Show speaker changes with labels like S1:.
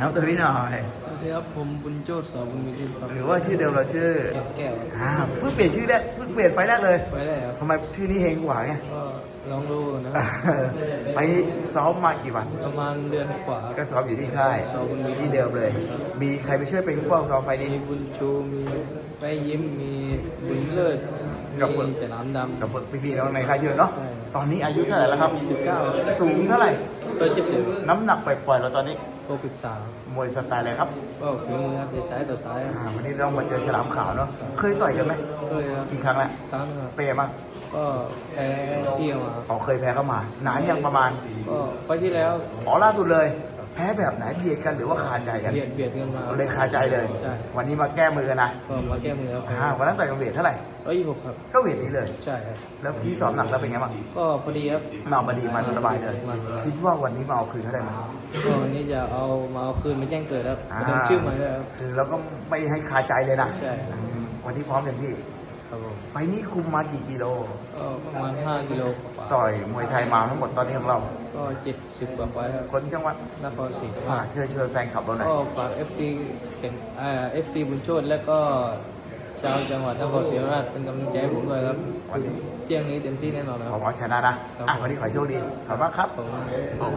S1: น้องตัวพี่หน่อย
S2: สวัสดีครับผมบุญโจ้สาวบุญมีดีครับ
S1: หรือว่าชื่อเดิมเราชื่อ
S2: แก้วแก้ว
S1: อ่าเพิ่งเปลี่ยนชื่อแรกเพิ่งเปลี่ยนไฟล์แรกเลย
S2: ไว้ได้ครับ
S1: ทำไมชื่อนี้เฮงกว่าไง
S2: ก็ลองดูนะ
S1: ไฟล์นี้ซ้อมมากี่วัน
S2: ประมาณเดือนกว่า
S1: ก็ซ้อมอยู่ที่ค่าย
S2: ซ้อมบุญมี
S1: ที่เดิมเลย มีใครไปช่วยเป็นผู้ป้องซ้อมไฟล์นี้
S2: มีบุญชูมีไปยิ้มมีบุญเลิศ
S1: กับบุญ
S2: มีฉลามดำ
S1: กับพี่ๆน้องในค่ายเยอะเนาะ
S2: ใช่
S1: ตอนนี้อายุเท่าไหร่แล้วครับ
S2: สิบเก้า
S1: สูงเท่าไหร่
S2: เปิดเจ็ดสิบ
S1: น้ำหนักปล่อยๆเราตอนนี้
S2: โควิดสาม
S1: มวยสไตล์อะไรครับ
S2: ก็ฝีมือครับแต่ซ้ายต่อซ้าย
S1: อ่าวันนี้เรามาเจอฉลามขาวเนาะเคยต่อยกันไหม
S2: เคยครับ
S1: กี่ครั้งแล้ว
S2: ครั้งหนึงครับ
S1: เปย์บ้าง
S2: ก็แพ้พี่มา
S1: อ๋อเคยแพ้เข้ามา นานยังประมาณ
S2: ก็ไฟล์ที่แล้ว
S1: อ๋อล่าสุดเลย แพ้แบบไหนเบียดกันหรือว่าคาใจกัน
S2: เบียดเบียดกันมา
S1: เลยคาใจเลย
S2: ใช่
S1: วันนี้มาแก้มือกันนะ
S2: ก็มาแก้มือครับ
S1: อ่าวันนั้นต่อยกันเวทเท่าไหร่
S2: ร้อยยี่สิบหกครับ
S1: ก็เวทนี้เลย
S2: ใช่ครับ
S1: แล้วที่สอบหนักแล้วเป็นไงบ้าง
S2: ก็พอดีครับ
S1: มามาดีมาสบายเลย
S2: มาสบาย
S1: คิดว่าวันนี้มาเอาคืนเขาได้ไหม
S2: ก็วันนี้จะเอามาเอาคืนมาแจ้งเกิดครับ
S1: อ่า
S2: มาทำชื่อใหม่ด้วยครับ
S1: คือเราก็ไม่ให้คาใจเลยนะ
S2: ใช่
S1: อืมวันที่พร้อมเต็มที่
S2: ครับผม
S1: ไฟล์นี้คุมมากี่กิโล
S2: ก็ประมาณ5กิโลกว่า
S1: ต่อยมวยไทยมาทั้งหมดตอนนี้ของเรา
S2: ก็70กว่าไฟล์ครับ
S1: คนจังหวัด
S2: นครศรี
S1: ฝากเชิญชวนแฟนคลับเราหน่อย
S2: ก็ฝาก FC เป็นเอ่อ FC บุญโชตและก็ชาวจังหวัดนครศรีธรรมราชเป็นกำลังใจให้ผมด้วยครับ
S1: วันนี้
S2: เที่ยงนี้เต็มที่แน่นอนค
S1: ขอ
S2: รับ
S1: งเอาชนะนะ อะวันนี้ขอให้โชคดีขอบคุณมากครับ
S2: ผม
S1: โอ้